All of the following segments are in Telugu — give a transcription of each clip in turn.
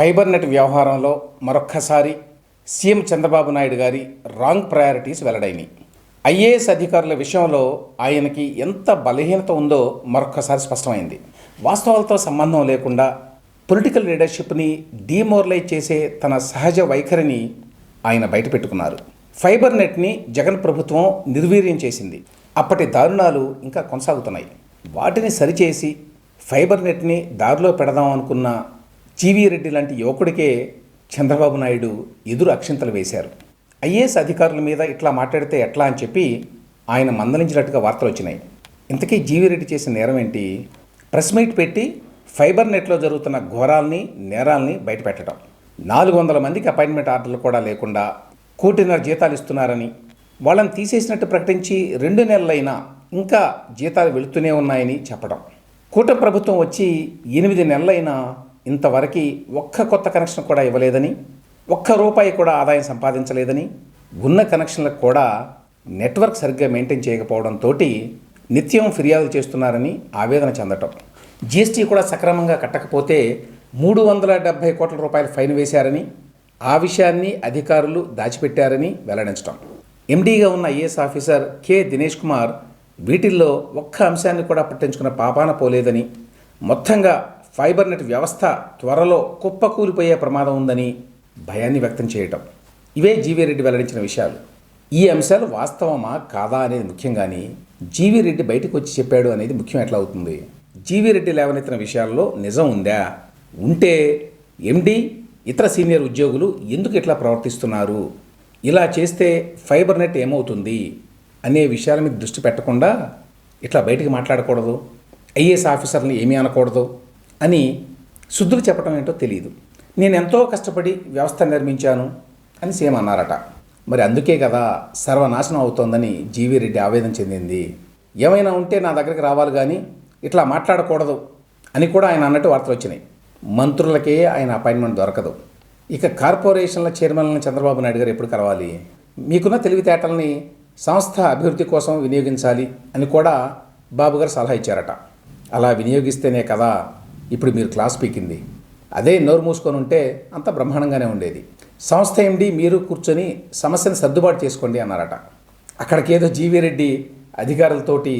ఫైబర్ నెట్ వ్యవహారంలో మరొక్కసారి సీఎం చంద్రబాబు నాయుడు గారి రాంగ్ ప్రయారిటీస్ వెల్లడైనవి ఐఏఎస్ అధికారుల విషయంలో ఆయనకి ఎంత బలహీనత ఉందో మరొక్కసారి స్పష్టమైంది. వాస్తవాలతో సంబంధం లేకుండా పొలిటికల్ లీడర్షిప్ని డీమోరలైజ్ చేసే తన సహజ వైఖరిని ఆయన బయటపెట్టుకున్నారు. ఫైబర్ నెట్ని జగన్ ప్రభుత్వం నిర్వీర్యం చేసింది. అప్పటి దారుణాలు ఇంకా కొనసాగుతున్నాయి. వాటిని సరిచేసి ఫైబర్ నెట్ని దారిలో పెడదాం అనుకున్న జీవీ రెడ్డి లాంటి యువకుడికే చంద్రబాబు నాయుడు ఎదురు అక్షింతలు వేశారు. ఐఏఎస్ అధికారుల మీద ఇట్లా మాట్లాడితే ఎట్లా అని చెప్పి ఆయన మందలించినట్టుగా వార్తలు వచ్చినాయి. ఇంతకీ జీవీ రెడ్డి చేసిన నేరం ఏంటి? ప్రెస్ మీట్ పెట్టి ఫైబర్ నెట్లో జరుగుతున్న ఘోరాల్ని నేరాల్ని బయటపెట్టడం. నాలుగు వందల మందికి అపాయింట్మెంట్ ఆర్డర్లు కూడా లేకుండా కోటిన్నర జీతాలు ఇస్తున్నారని వాళ్ళని తీసేసినట్టు ప్రకటించి రెండు నెలలైనా ఇంకా జీతాలు వెళుతూనే ఉన్నాయని చెప్పడం. కూట ప్రభుత్వం వచ్చి ఎనిమిది నెలలైనా ఇంతవరకు ఒక్క కొత్త కనెక్షన్ కూడా ఇవ్వలేదని ఒక్క రూపాయి కూడా ఆదాయం సంపాదించలేదని ఉన్న కనెక్షన్లకు కూడా నెట్వర్క్ సరిగ్గా మెయింటైన్ చేయకపోవడంతో నిత్యం ఫిర్యాదు చేస్తున్నారని ఆవేదన చెందటం. జీఎస్టీ కూడా సక్రమంగా కట్టకపోతే మూడు వందల డెబ్బై కోట్ల రూపాయల ఫైన్ వేశారని ఆ విషయాన్ని అధికారులు దాచిపెట్టారని వెల్లడించడం ఎండీగా ఉన్న IAS officer K Dinesh Kumar వీటిల్లో ఒక్క అంశాన్ని కూడా పట్టించుకున్న పాపాన పోలేదని మొత్తంగా ఫైబర్ నెట్ వ్యవస్థ త్వరలో కుప్పకూలిపోయే ప్రమాదం ఉందని భయాన్ని వ్యక్తం చేయటం. ఇవే జీవీరెడ్డి వెల్లడించిన విషయాలు. ఈ అంశాలు వాస్తవమా కాదా అనేది ముఖ్యం కానీ జీవీరెడ్డి బయటకు వచ్చి చెప్పాడు అనేది ముఖ్యం ఎట్లా అవుతుంది? జీవీరెడ్డి లేవనెత్తిన విషయాల్లో నిజం ఉందా? ఉంటే ఎండి ఇతర సీనియర్ ఉద్యోగులు ఎందుకు ఇట్లా ప్రవర్తిస్తున్నారు? ఇలా చేస్తే ఫైబర్ నెట్ ఏమవుతుంది? అనే విషయాల మీద దృష్టి పెట్టకుండా ఇట్లా బయటికి మాట్లాడకూడదు. ఐఏఎస్ ఆఫీసర్ని ఏమీ అనకూడదు. అని శుద్ధులు చెప్పడం ఏంటో తెలియదు నేను ఎంతో కష్టపడి వ్యవస్థ నిర్మించాను అని సీఎం అన్నారట. మరి అందుకే కదా సర్వనాశనం అవుతోందని జీవీ రెడ్డి ఆవేదన చెందింది. ఏమైనా ఉంటే నా దగ్గరికి రావాలి కానీ ఇట్లా మాట్లాడకూడదు అని కూడా ఆయన అన్నట్టు వార్తలు వచ్చినాయి. మంత్రులకే ఆయన అపాయింట్మెంట్ దొరకదు. ఇక కార్పొరేషన్ల చైర్మన్లను చంద్రబాబు నాయుడు గారు ఎప్పుడు కలవాలి? మీకున్న తెలివితేటల్ని సంస్థ అభివృద్ధి కోసం వినియోగించాలి అని కూడా బాబు గారు సలహా ఇచ్చారట. అలా వినియోగిస్తేనే కదా ఇప్పుడు మీరు క్లాస్ పీకింది. అదే నోరు మూసుకొని ఉంటే అంత బ్రహ్మాండంగానే ఉండేది. సంస్థ ఎండి మీరు కూర్చొని సమస్యను సర్దుబాటు చేసుకోండి అన్నారట. అక్కడికి ఏదో జీవీ రెడ్డి అధికారులతోటి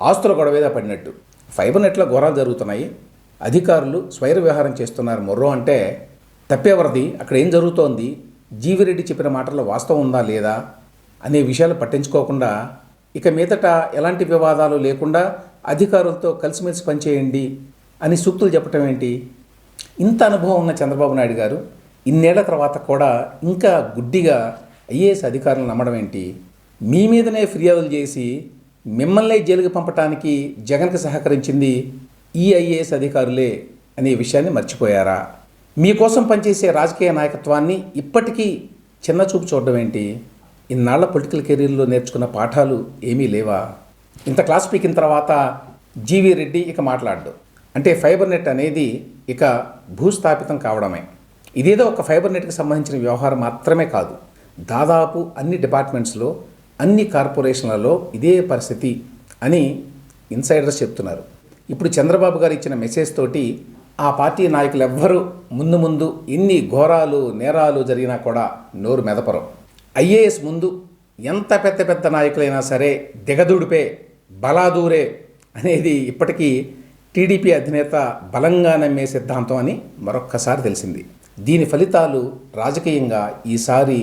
ఆస్తుల గొడవేదా పడినట్టు. ఫైబర్ నెట్ల ఘోరాలు జరుగుతున్నాయి. అధికారులు స్వైర వ్యవహారం చేస్తున్నారు మొర్రో అంటే తప్పేవరది? అక్కడ ఏం జరుగుతోంది? జీవిరెడ్డి చెప్పిన మాటల్లో వాస్తవం ఉందా లేదా? అనే విషయాలు పట్టించుకోకుండా ఇక మీదట ఎలాంటి వివాదాలు లేకుండా అధికారులతో కలిసిమెలిసి పనిచేయండి. అని సూక్తులు చెప్పటం ఏంటి? ఇంత అనుభవం ఉన్న చంద్రబాబు నాయుడు గారు ఇన్నేళ్ళ తర్వాత కూడా ఇంకా గుడ్డిగా ఐఏఎస్ అధికారులను నమ్మడం ఏంటి? మీ మీదనే ఫిర్యాదులు చేసి మిమ్మల్ని జైలుకి పంపటానికి జగన్కి సహకరించింది ఈ ఐఏఎస్ అధికారులే అనే విషయాన్ని మర్చిపోయారా? మీకోసం పనిచేసే రాజకీయ నాయకత్వాన్ని ఇప్పటికీ చిన్న చూపు చూడడం ఏంటి? ఇన్నాళ్ళ పొలిటికల్ కెరీర్లో నేర్చుకున్న పాఠాలు ఏమీ లేవా? ఇంత క్లాస్ పీకిన తర్వాత జీవీ రెడ్డి ఇక మాట్లాడ్డు. అంటే ఫైబర్ నెట్ అనేది ఇక భూస్థాపితం కావడమే. ఇదేదో ఒక ఫైబర్ నెట్కి సంబంధించిన వ్యవహారం మాత్రమే కాదు. దాదాపు అన్ని డిపార్ట్మెంట్స్లో అన్ని కార్పొరేషన్లలో ఇదే పరిస్థితి అని ఇన్సైడర్స్ చెప్తున్నారు. ఇప్పుడు చంద్రబాబు గారు ఇచ్చిన మెసేజ్ తోటి ఆ పార్టీ నాయకులు ఎవ్వరూ ముందు ముందు ఎన్ని ఘోరాలు నేరాలు జరిగినా కూడా నోరు మెదపరు. ఐఏఎస్ ముందు ఎంత పెద్ద పెద్ద నాయకులైనా సరే దిగదుడిపే బలాదూరే అనేది ఇప్పటికీ టీడీపీ అధినేత బలంగా నమ్మే సిద్ధాంతం అని మరొక్కసారి తెలిసింది. దీని ఫలితాలు రాజకీయంగా ఈసారి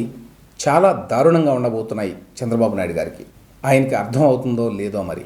చాలా దారుణంగా ఉండబోతున్నాయి చంద్రబాబు నాయుడు గారికి. ఆయనకి అర్థం అవుతుందో లేదో మరి.